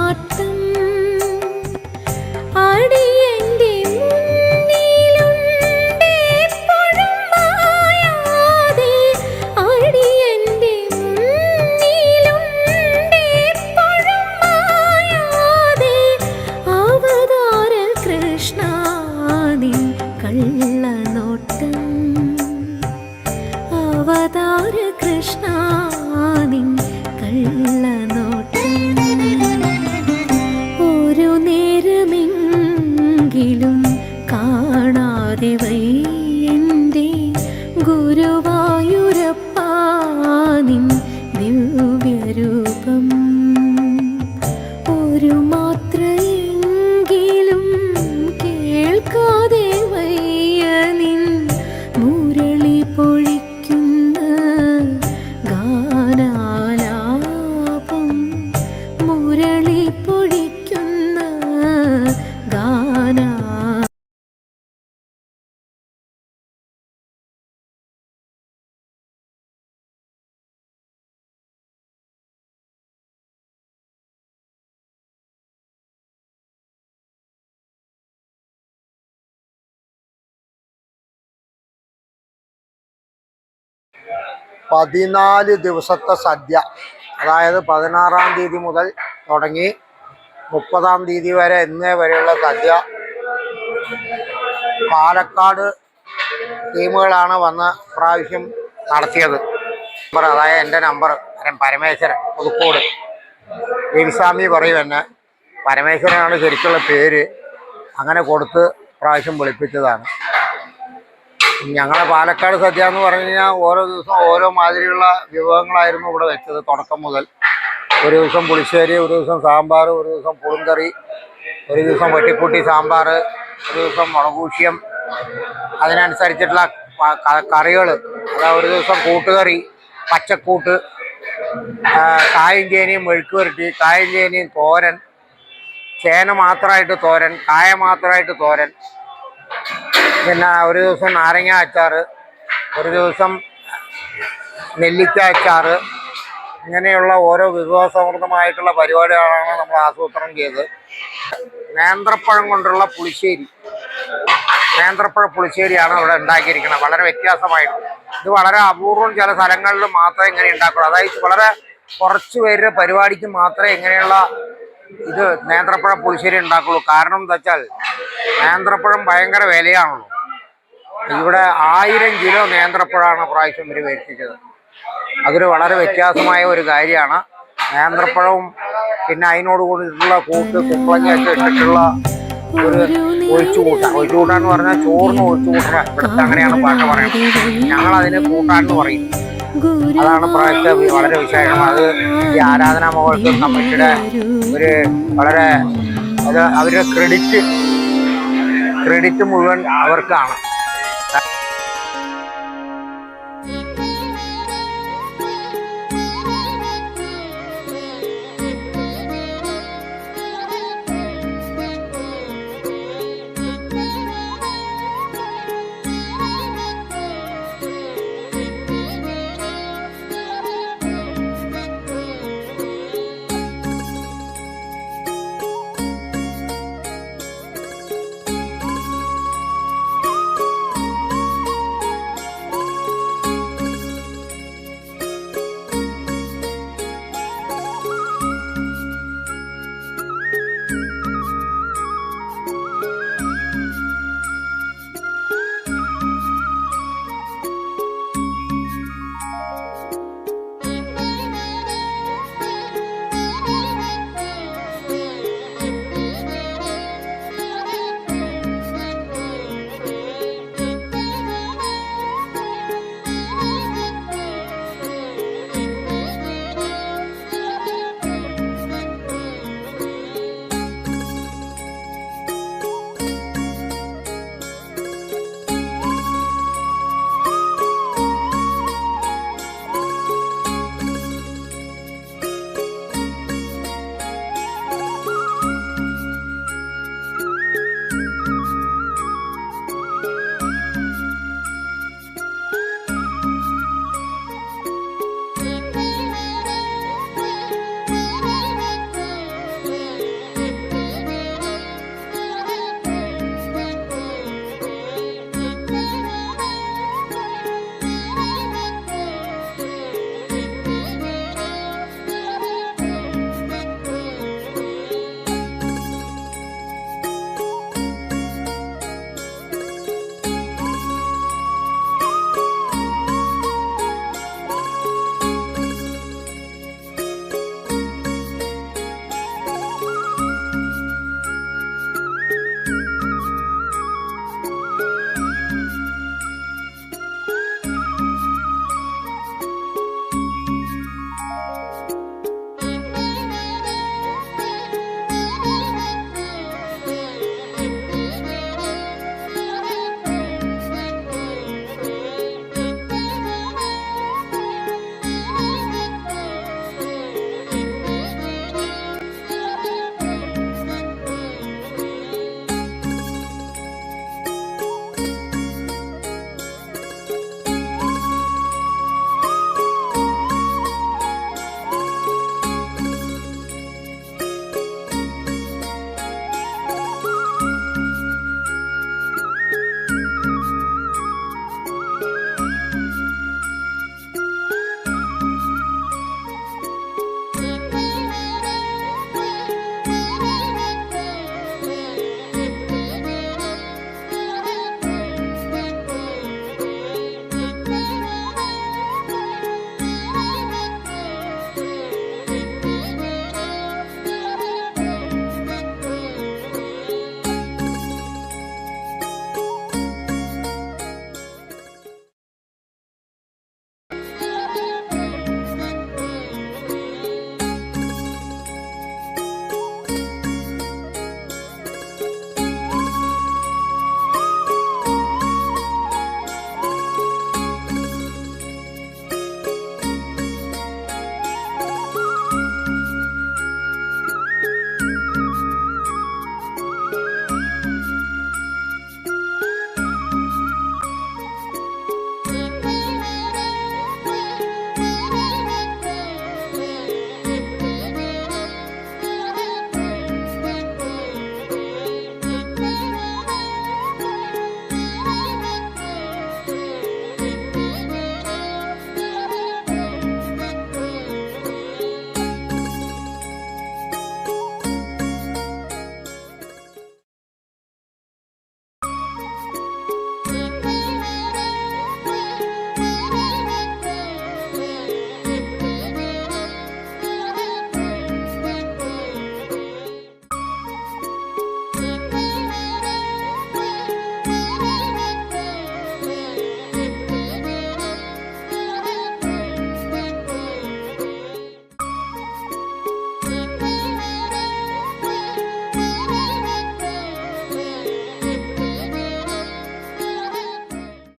ஆட்டம் ஆடி പതിനാല് ദിവസത്തെ സദ്യ. അതായത് പതിനാറാം തീയതി മുതൽ തുടങ്ങി മുപ്പതാം തീയതി വരെ എന്നേ വരെയുള്ള സദ്യ. പാലക്കാട് ടീമുകളാണ് വന്ന് പ്രാവശ്യം നടത്തിയത്. നമ്പർ അതായത് എന്റെ നമ്പർ പരമേശ്വരൻ പുതുക്കോട്. ദേവിസ്വാമി പറയും എന്നെ. പരമേശ്വരനാണ് ശരിക്കുള്ള പേര്. അങ്ങനെ കൊടുത്ത് പ്രാവശ്യം വിളിപ്പിച്ചതാണ്. ഞങ്ങളെ പാലക്കാട് സദ്യ എന്ന് പറഞ്ഞു കഴിഞ്ഞാൽ ഓരോ ദിവസം ഓരോ മാതിരിയുള്ള വിഭവങ്ങളായിരുന്നു ഇവിടെ വെച്ചത് തുടക്കം മുതൽ. ഒരു ദിവസം പുളിശ്ശേരി ഒരു ദിവസം സാമ്പാർ ഒരു ദിവസം പുളിങ്കറി ഒരു ദിവസം വെട്ടിക്കൂട്ടി സാമ്പാർ ഒരു ദിവസം മുളകൂഷ്യം അതിനനുസരിച്ചിട്ടുള്ള കറികൾ അതായത് ഒരു ദിവസം കൂട്ടുകറി പച്ചക്കൂട്ട് കായും ചേനയും മെഴുക്ക് പുരട്ടി കായും ചേനയും തോരൻ ചേന മാത്രമായിട്ട് തോരൻ കായ മാത്രമായിട്ട് തോരൻ പിന്നെ ഒരു ദിവസം നാരങ്ങ അച്ചാർ ഒരു ദിവസം നെല്ലിക്ക അച്ചാർ ഇങ്ങനെയുള്ള ഓരോ വിഭവസമൃദ്ധമായിട്ടുള്ള പരിപാടികളാണ് നമ്മൾ ആസൂത്രണം ചെയ്തത്. നേന്ത്രപ്പഴം കൊണ്ടുള്ള പുളിശ്ശേരി. നേന്ത്രപ്പഴ പുളിശ്ശേരിയാണ് ഇവിടെ ഉണ്ടാക്കിയിരിക്കുന്നത്. വളരെ വ്യത്യാസമായിട്ട്. ഇത് വളരെ അപൂർവം ചില സ്ഥലങ്ങളിൽ മാത്രമേ ഇങ്ങനെ ഉണ്ടാക്കുള്ളൂ. അതായത് വളരെ കുറച്ച് പേരുടെ പരിപാടിക്ക് മാത്രമേ ഇങ്ങനെയുള്ള ഇത് നേന്ത്രപ്പഴം പുളിശ്ശേരി ഉണ്ടാക്കുള്ളൂ. കാരണം എന്താ വെച്ചാൽ നേന്ത്രപ്പഴം ഭയങ്കര വിലയാണല്ലോ. ഇവിടെ ആയിരം കിലോ നേന്ത്രപ്പഴമാണ് പ്രാവശ്യം ഇവർ വരുത്തിച്ചത് അതൊരു വളരെ വ്യത്യാസമായ ഒരു കാര്യമാണ്. നേന്ത്രപ്പഴവും പിന്നെ അതിനോട് കൂടിയിട്ടുള്ള കൂട്ട് കുമ്പളങ്ങയൊക്കെ ഇട്ടിട്ടുള്ള ഒരു ഒഴിച്ചുകൂട്ട ഒഴിച്ചു എന്ന് പറഞ്ഞാൽ ചോറിന് ഒഴിച്ചുകൂട്ട ഇവിടുത്തെ അങ്ങനെയാണ് പാട്ട് പറയുന്നത്. ഞങ്ങൾ അതിന് കൂട്ടാന്ന് പറയും. അതാണ് പ്രാവശ്യത്തെ വളരെ വിശേഷം. അത് ഈ ആരാധനാ മഹോത്സവം കമ്മിറ്റിയുടെ ഒരു വളരെ അത് അവരുടെ ക്രെഡിറ്റ് ക്രെഡിറ്റ് മുഴുവൻ അവർക്കാണ്.